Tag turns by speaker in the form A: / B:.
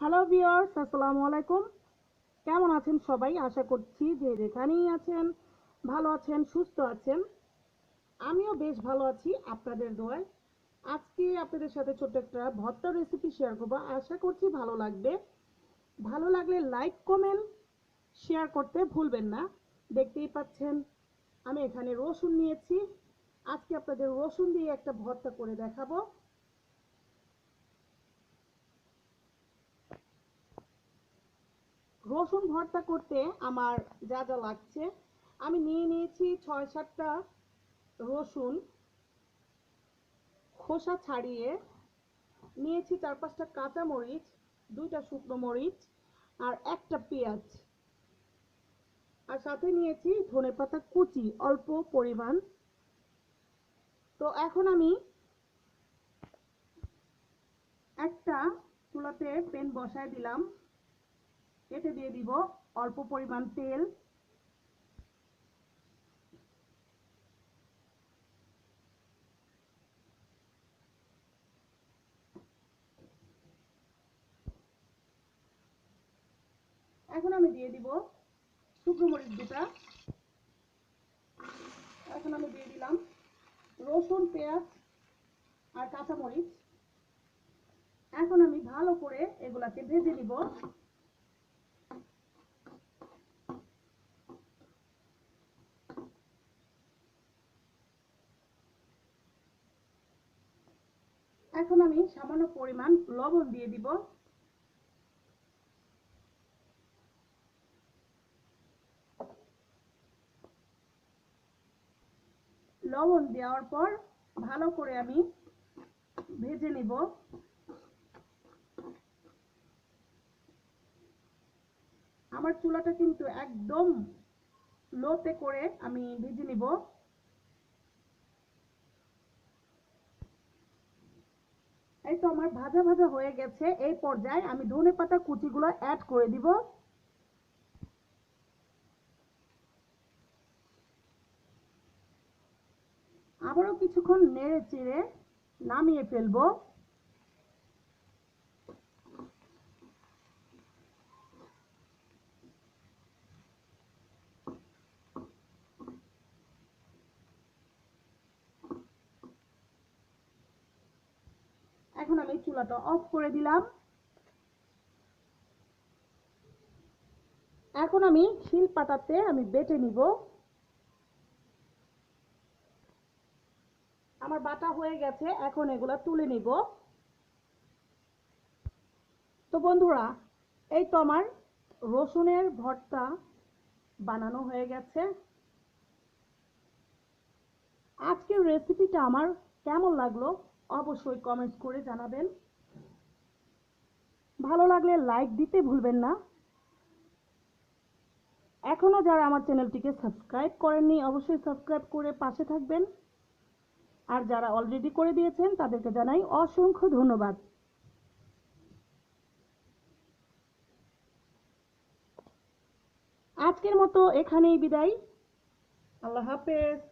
A: Hello viewers আসসালামু আলাইকুম। কেমন আছেন সবাই? আশা করছি যে যেখানেই আছেন, ভালো আছেন, সুস্থ আছেন। আমিও বেশ ভালো আছি, আপনাদের দোয়ায়। আজকে আপনাদের সাথে ছোট্ট একটা ভর্তা রেসিপি শেয়ার করব। আশা করছি ভালো লাগবে। ভালো লাগলে লাইক কমেন্ট শেয়ার করতে ভুলবেন না। দেখতেই পাচ্ছেন, আমি এখানে রসুন নিয়েছি। আজকে আপনাদের রসুন দিয়ে একটা ভর্তা করে দেখাবো। রসুন ভর্তা করতে আমার যা যা লাগছে, আমি নিয়ে নিয়েছি ছয় সাতটা রসুন, খোসা ছাড়িয়ে নিয়েছি চার পাঁচটা কাঁচা মরিচ দুইটা শুকনো মরিচ আর একটা পেঁয়াজ। আর সাথে নিয়েছি ধনে পাতা কুচি, অল্প পরিমাণ। তো এখন আমি একটা চুলাতে পেন বসায় দিলাম। এতে দিয়ে দিব অল্প পরিমাণ তেল। এখন আমি দিয়ে দিব শুকনো মরিচ দুটা। এখন আমি দিয়ে দিলাম রসুন, পেঁয়াজ আর কাঁচা মরিচ এখন আমি ভালো করে এগুলাকে ভেজে নিব। এখন আমি সামান্য পরিমাণ লবণ দিয়ে দিব। লবণ দেওয়ার পর ভালো করে আমি ভেজে নিব। আমার চুলাটা কিন্তু একদম লোতে করে আমি ভেজে নিব। তো আমার ভাজা ভাজা হয়ে গেছে, এই পর্যায়ে আমি ধনে পাতা কুচিগুলো অ্যাড করে দিব। আবারও কিছুক্ষণ নেড়ে চেড়ে নামিয়ে ফেলব এখন আমি চুলাটা অফ করে দিলাম। এখন আমি শিল পাতাতে আমি বেটে নিব। আমার বাটা হয়ে গেছে, এখন এগুলা তুলে নিব। তো বন্ধুরা, এই তো আমার রসুনের ভর্তা বানানো হয়ে গেছে। আজকের রেসিপিটা আমার কেমন লাগল? অবশ্যই কমেন্টস করে জানাবেন। ভালো লাগলে লাইক দিতে ভুলবেন না। এখনও যারা আমার চ্যানেলটিকে সাবস্ক্রাইব করেননি, অবশ্যই সাবস্ক্রাইব করে পাশে থাকবেন। আর যারা অলরেডি করে দিয়েছেন, তাদেরকে জানাই অসংখ্য ধন্যবাদ। আজকের মতো এখানেই বিদায়। আল্লাহ হাফেজ।